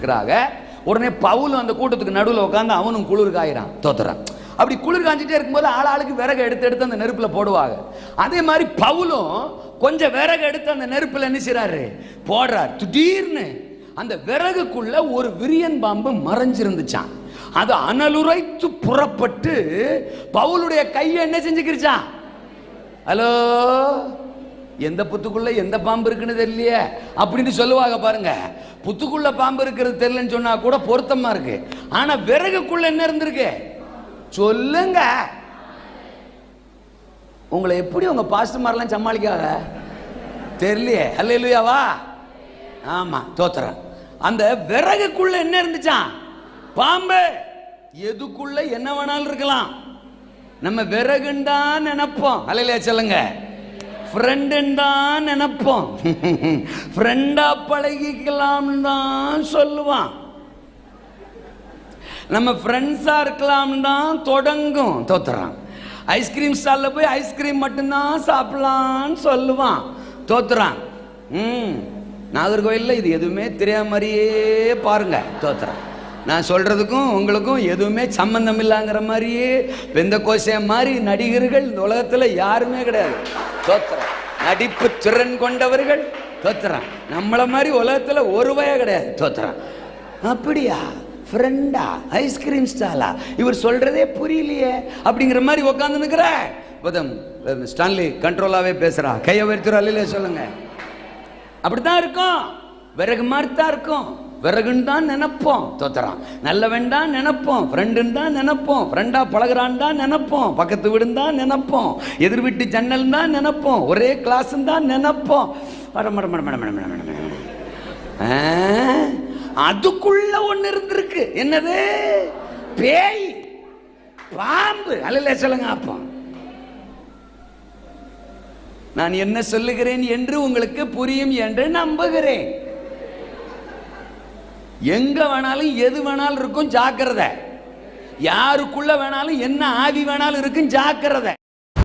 இருக்கிறாங்க. உடனே பவுல் அந்த கூட்டத்துக்கு நடுவில் உட்காந்து அவனும் குளிர் காயிறான் தோத்துறான். அப்படி குளிர் காஞ்சிட்டே இருக்கும்போது ஆள் ஆளுக்கு விறகு எடுத்து எடுத்து அந்த நெருப்புல போடுவாங்க. அதே மாதிரி பவுலும் கொஞ்சம் விறகு எடுத்து அந்த நெருப்புல என்ன செய்றாரு? போடுறார். திடீர்னு அந்த விறகுக்குள்ள ஒரு விரியன் பாம்பு மறைஞ்சிருந்துச்சான் அது அனலுரைத்து புறப்பட்டு பவுலுடைய கையை என்ன செஞ்சுக்கிருச்சான் ஹலோ? எந்த புத்துக்குள்ள எந்த பாம்பு இருக்குன்னு தெரியலையே? அப்படின்னு சொல்லுவாங்க பாருங்க. புத்துக்குள்ள பாம்பு இருக்கிறது தெரியலன்னு சொன்னா கூட பொருத்தமா இருக்கு. ஆனா விறகுக்குள்ள என்ன இருந்திருக்கு? சொல்லுங்க. உங்களை எப்படி உங்க பாஸ்டர்மாரெல்லாம் சமாளிக்காத தெரியலையே. அல்ல இல்லையாவா ஆமா தோத்துறேன். அந்த விறகுக்குள்ள என்ன இருந்துச்சான் பாம்பு. எதுக்குள்ள என்ன வேணாலும் இருக்கலாம். நம்ம விறகுன்னு தான் நினைப்போம். அல்லையா சொல்லுங்க. ஃப்ரெண்டுன்னு தான் நினைப்போம். ஃப்ரெண்டா பழகிக்கலாம்னு தான் சொல்லுவான். நம்ம ஃப்ரெண்ட்ஸாக இருக்கலாம்னு தான் தொடங்கும் தோத்துறான். ஐஸ்கிரீம் ஸ்டாலில் போய் ஐஸ்கிரீம் மட்டும்தான் சாப்பிடலாம்னு சொல்லுவான். தோத்துறான். ம் நாகர்கோயிலில் இது எதுவுமே தெரியாத மாதிரியே பாருங்க தோத்துறான். நான் சொல்கிறதுக்கும் உங்களுக்கும் எதுவுமே சம்மந்தம் இல்லைங்கிற மாதிரியே வெந்த கோஷம் மாதிரி நடிகர்கள் இந்த உலகத்தில் யாருமே கிடையாது. தோத்துறான் நடிப்பு திறன் கொண்டவர்கள் தோத்துறான் நம்மள மாதிரி உலகத்தில் ஒரு வய கிடையாது தோத்துறான் அப்படியா? ஃப்ரெண்டா ஐஸ்கிரீம் ஸ்டாலா இவர் சொல்றதே புரியலையே. அப்படிங்கிற மாதிரி உட்காந்து நிற்கிற பதம் ஸ்டான்லி கண்ட்ரோலாவே பேசுறா. கையை உயர்த்துறா சொல்லுங்கள் சொல்லுங்க. அப்படித்தான் இருக்கும். விறகு மாதிரி தான் இருக்கும். விறகுன்னு தான் நினைப்போம். தோத்துறான் நல்லவன் தான் நினைப்போம். ஃப்ரெண்டுன்னு தான் நினைப்போம். ஃப்ரெண்டாக பழகிறான் தான் நினைப்போம். பக்கத்து வீடுன்னு தான் நினைப்போம். எதிர் வீட்டு ஜன்னல் தான் நினைப்போம். ஒரே கிளாஸ்ன்னு தான் நினைப்போம். அதுக்குள்ள ஒன்று இருந்திருக்கு. என்னது? பேய். பாம்பு. அல்ல சொல்லுங்க அப்போ. நான் என்ன சொல்லுகிறேன் என்று உங்களுக்கு புரியும் என்று நம்புகிறேன். எங்க வேணாலும் எது வேணாலும் இருக்கும் ஜாக்கிரதை. யாருக்குள்ள வேணாலும் என்ன ஆவி வேணாலும் இருக்கும் ஜாக்கிரதை.